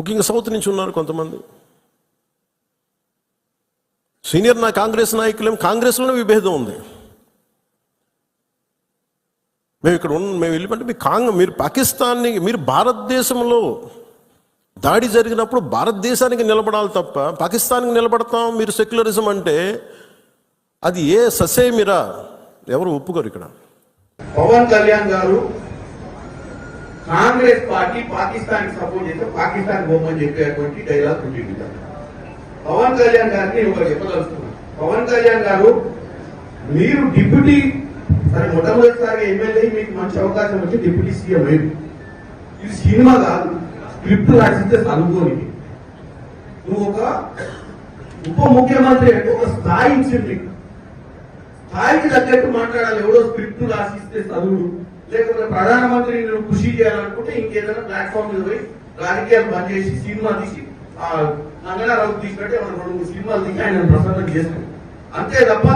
ముఖ్యంగా సౌత్ నుంచి ఉన్నారు కొంతమంది. సీనియర్ నా కాంగ్రెస్ నాయకులేం కాంగ్రెస్లోనే విభేదం ఉంది. మేము ఇక్కడ ఉన్న మేము వెళ్ళిపోతే మీ కాంగ్ మీరు పాకిస్తాన్ని మీరు భారతదేశంలో దాడి జరిగినప్పుడు భారతదేశానికి నిలబడాలి తప్ప పాకిస్తాన్కి నిలబడతాం మీరు సెక్యులరిజం అంటే అది ఏ ససేమిరా? ఎవరు ఒప్పుకోరు ఇక్కడ. పవన్ కళ్యాణ్ గారు కాంగ్రెస్ పార్టీ పాకిస్తాన్ సపోర్ట్ చేస్తే పాకిస్తాన్ బొమ్మని చెప్పేటువంటి డైలాగ్ ఉంటుంది. పవన్ కళ్యాణ్ గారిని ఒక చెప్పదలుచుకున్నాను పవన్ కళ్యాణ్ గారు మీరు డిప్యూటీ సరే మొట్టమొదటిసారి ఎమ్మెల్యే మీకు మంచి అవకాశం వచ్చి డిప్యూటీ సీఎం అయ్యింది ఇది సినిమా కాదు స్క్రిప్ట్ రాసిస్తే చదువుకోనికి నువ్వు ఒక ఉప ముఖ్యమంత్రి అంటే ఒక స్థాయి ఇచ్చింది. స్థాయికి తగ్గట్టు మాట్లాడాలి. ఎవడో స్క్రిప్ట్ రాసిస్తే చదువుడు. లేకపోతే ప్రధానమంత్రి నేను కృషి చేయాలనుకుంటే ఇంకేదైనా ప్లాట్ఫామ్ మీద పోయి రాజకీయాలు బంద్ చేసి సినిమా తీసి ఆ నంగనారావు తీసుకుంటే రెండు మూడు సినిమాలు తీసి ఆయన ప్రసన్నం చేస్తాడు. అంతే తప్ప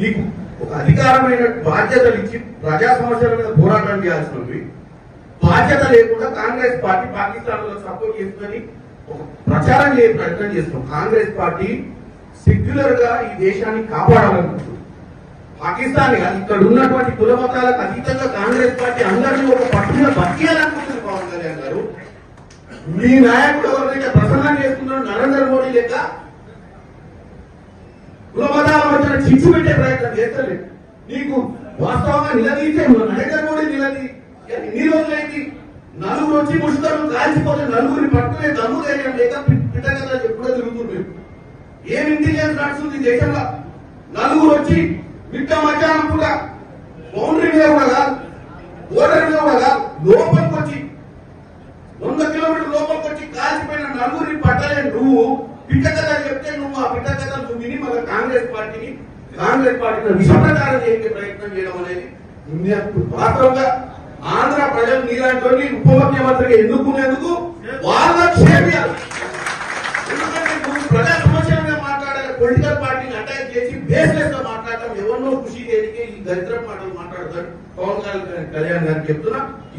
నీకు ఒక అధికారమైన బాధ్యతలు ఇచ్చి ప్రజా సమస్యల మీద పోరాటం చేయాల్సినవి. బాధ్యత లేకుండా కాంగ్రెస్ పార్టీ పాకిస్తాన్లో సపోర్ట్ చేసుకొని ఒక ప్రచారం చేయ ప్రయత్నం చేస్తాం కాంగ్రెస్ పార్టీ సెక్యులర్గా ఈ దేశాన్ని కాపాడాలనుకుంటుంది. పాకిస్తాన్ ఇక్కడ ఉన్నటువంటి కుల మతాలకు అతీతంగా కాంగ్రెస్ పార్టీ అందరినీ ఒక పట్టున బతికేయాలనుకుంటుంది పవన్ కళ్యాణ్ గారు. మీ నాయకుడు ఎవరైతే ప్రసన్నం చేస్తున్నారు నరేంద్ర మోడీ లెక్క కుల మతాల మధ్యన చిచ్చు పెట్టే ప్రయత్నం చేస్తలేదు. నీకు వాస్తవంగా నిలదీస్తే నరేంద్ర మోడీ నిలది. ఎన్ని రోజులైంది? నలుగురు వచ్చి ముసుతారు కాల్చిపోతే నలుగురిని పట్టుకునే దమ్ము ధైర్యం లేక పిట్టగదా ఎప్పుడో తిరుగుతుంది మీరు ఏం ఇంటెలిజెన్స్ నడుస్తుంది దేశంలో? నలుగురు వచ్చి మిట్ట మధ్యాహ్నం పూట బౌండరీ మీద కూడా కాదు ఓడర్ మీద కూడా కాదు లోపలికి వచ్చి వంద కిలోమీటర్ లోపలికి వచ్చి కాల్చిపోయిన నలుగురిని పట్టలే నువ్వు పిట్ట కథ చెప్తే నువ్వు ఆ పిట్ట కథలు నువ్వు విని మళ్ళీ కాంగ్రెస్ పార్టీని కాంగ్రెస్ పార్టీని విషప్రచారం చేసే ప్రయత్నం చేయడం అనేది వాస్తవంగా ఆంధ్ర ప్రజలు నీలాంటి ఉప ముఖ్యమంత్రిగా ఎన్నుకునేందుకు వాళ్ళ క్షేమ్యాలు ఎందుకంటే నువ్వు ప్రజా సమస్యలుగా మాట్లాడాలి పొలిటికల్ పార్టీని అటాక్ చేసి బేస్లెస్గా మాట్లాడాలి खुशी देर के पवन कल्याण गुना